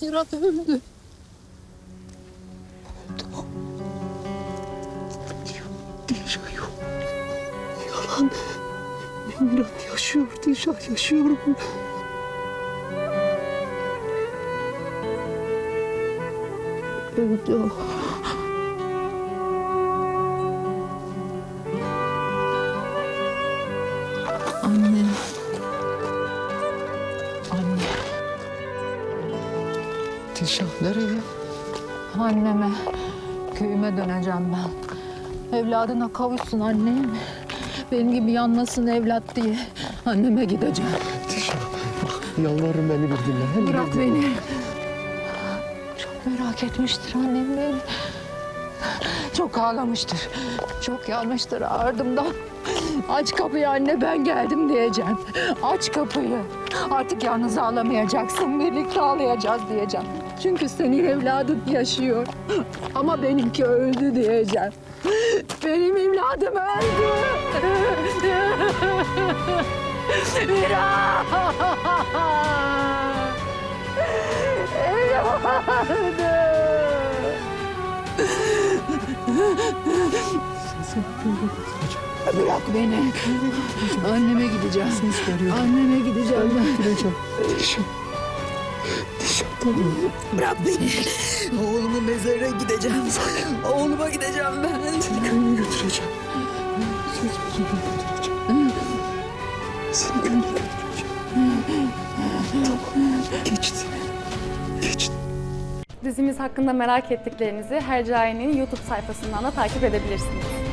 Murat öldü. Dilşah yok. Yalan. Mirat yaşıyor. Dilşah yaşıyor. Öldü o. Anne. Dilşah nereye? Anneme. Köyüme döneceğim ben. Evladına kavuşsun annem. Benim gibi yanmasın evlat diye. Anneme gideceğim. Dilşah bak yalvarırım beni bir dinle. Bırak beni. Çok merak etmiştir annem beni. Çok ağlamıştır. Çok yanmıştır ardımdan. Aç kapıyı anne ben geldim diyeceğim. Aç kapıyı. Artık yalnız ağlamayacaksın. Birlikte ağlayacağız diyeceğim. Çünkü senin evladın yaşıyor. Ama benimki öldü diyeceğim. Benim evladım öldü. Miran! Bırak beni. Anneme gideceğim. Anneme gideceğim ben. Gideceğim. Dilşah. Dilşah tamam. Bırak beni. Oğlumun mezarına gideceğim. Oğluma gideceğim ben. Seni köyüne götüreceğim. Seni köyüne götüreceğim. Seni köyüne götüreceğim. Tamam. Geçti. Geçti. Dizimiz hakkında merak ettiklerinizi Hercai'nin YouTube sayfasından da takip edebilirsiniz.